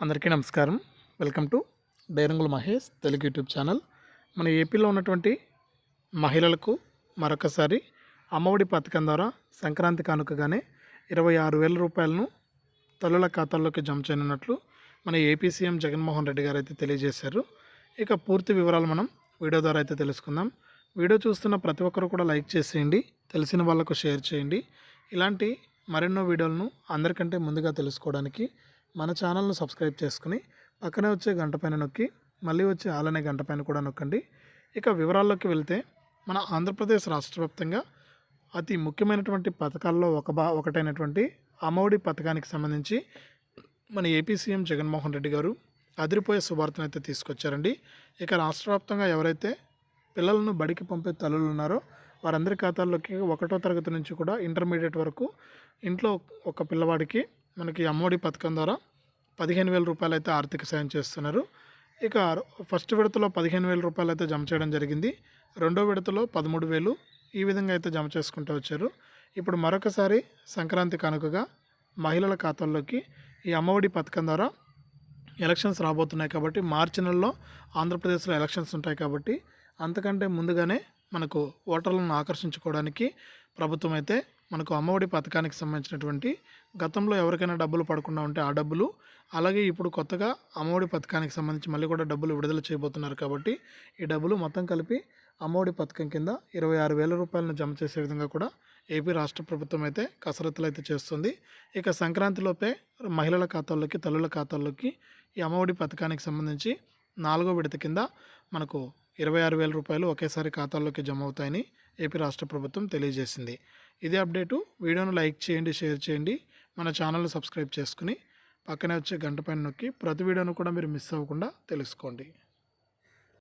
అందరికీ నమస్కారం. Welcome to Dairangula Mahesh Telugu YouTube channel. మన ఏపీలో ఉన్నటువంటి మహిళలకు మరొకసారి అమ్మఒడి పథకం ద్వారా సంక్రాంతి కానుకగానే ఇరవై ఆరు వేల రూపాయలను తల్లుల ఖాతాల్లోకి జమ చేయనున్నట్లు మన ఏపీ సీఎం జగన్మోహన్ రెడ్డి గారు అయితే తెలియజేశారు. ఇక పూర్తి వివరాలు మనం వీడియో ద్వారా అయితే తెలుసుకుందాం. వీడియో చూస్తున్న ప్రతి ఒక్కరు కూడా లైక్ చేసేయండి తెలిసిన వాళ్ళకు షేర్ చేయండి. ఇలాంటి మరెన్నో వీడియోలను అందరికంటే ముందుగా తెలుసుకోవడానికి మన ఛానల్ను సబ్స్క్రైబ్ చేసుకుని పక్కనే వచ్చే గంట పైన నొక్కి మళ్ళీ వచ్చే ఆలనే గంట పైన కూడా నొక్కండి. ఇక వివరాల్లోకి వెళ్తే మన ఆంధ్రప్రదేశ్ రాష్ట్ర వ్యాప్తంగా అతి ముఖ్యమైనటువంటి పథకాల్లో ఒక బా ఒకటైనటువంటి అమ్మఒడి పథకానికి సంబంధించి మన ఏపీ సీఎం జగన్మోహన్ రెడ్డి గారు అదిరిపోయే శుభార్తను అయితే తీసుకొచ్చారండి. ఇక రాష్ట్ర వ్యాప్తంగా ఎవరైతే పిల్లలను బడికి పంపే తల్లులు ఉన్నారో వారందరి ఖాతాల్లోకి ఒకటో తరగతి నుంచి కూడా ఇంటర్మీడియట్ వరకు ఇంట్లో ఒక పిల్లవాడికి మనకి అమ్మఒడి పథకం ద్వారా పదిహేను వేల రూపాయలు అయితే ఆర్థిక సాయం చేస్తున్నారు. ఇక ఫస్ట్ విడతలో పదిహేను వేల రూపాయలు అయితే జమ చేయడం జరిగింది. రెండో విడతలో పదమూడు వేలు ఈ విధంగా అయితే జమ చేసుకుంటూ వచ్చారు. ఇప్పుడు మరొకసారి సంక్రాంతి కానుకగా మహిళల ఖాతాల్లోకి ఈ అమ్మఒడి పథకం ద్వారా ఎలక్షన్స్ రాబోతున్నాయి కాబట్టి మార్చి నెలలో ఆంధ్రప్రదేశ్లో ఎలక్షన్స్ ఉంటాయి కాబట్టి అంతకంటే ముందుగానే మనకు ఓటర్లను ఆకర్షించుకోవడానికి ప్రభుత్వం అయితే మనకు అమ్మఒడి పథకానికి సంబంధించినటువంటి గతంలో ఎవరికైనా డబ్బులు పడకుండా ఉంటే ఆ డబ్బులు అలాగే ఇప్పుడు కొత్తగా అమ్మఒడి పథకానికి సంబంధించి మళ్ళీ కూడా డబ్బులు విడుదల చేయబోతున్నారు కాబట్టి ఈ డబ్బులు మొత్తం కలిపి అమ్మఒడి పథకం కింద ఇరవై ఆరు వేల రూపాయలను జమ చేసే విధంగా కూడా ఏపీ రాష్ట్ర ప్రభుత్వం అయితే కసరత్తులు అయితే చేస్తుంది. ఇక సంక్రాంతిలోపే మహిళల ఖాతాల్లోకి తల్లుల ఖాతాల్లోకి ఈ అమ్మఒడి పథకానికి సంబంధించి నాలుగో విడత కింద మనకు ఇరవై ఆరు వేల రూపాయలు ఒకేసారి ఖాతాల్లోకి జమ అవుతాయని ఏపీ రాష్ట్ర ప్రభుత్వం తెలియజేసింది. ఇదే అప్డేటు. వీడియోను లైక్ చేయండి షేర్ చేయండి. మన ఛానల్ను సబ్స్క్రైబ్ చేసుకుని పక్కనే వచ్చే గంట పైన నొక్కి ప్రతి వీడియోను కూడా మీరు మిస్ అవ్వకుండా తెలుసుకోండి.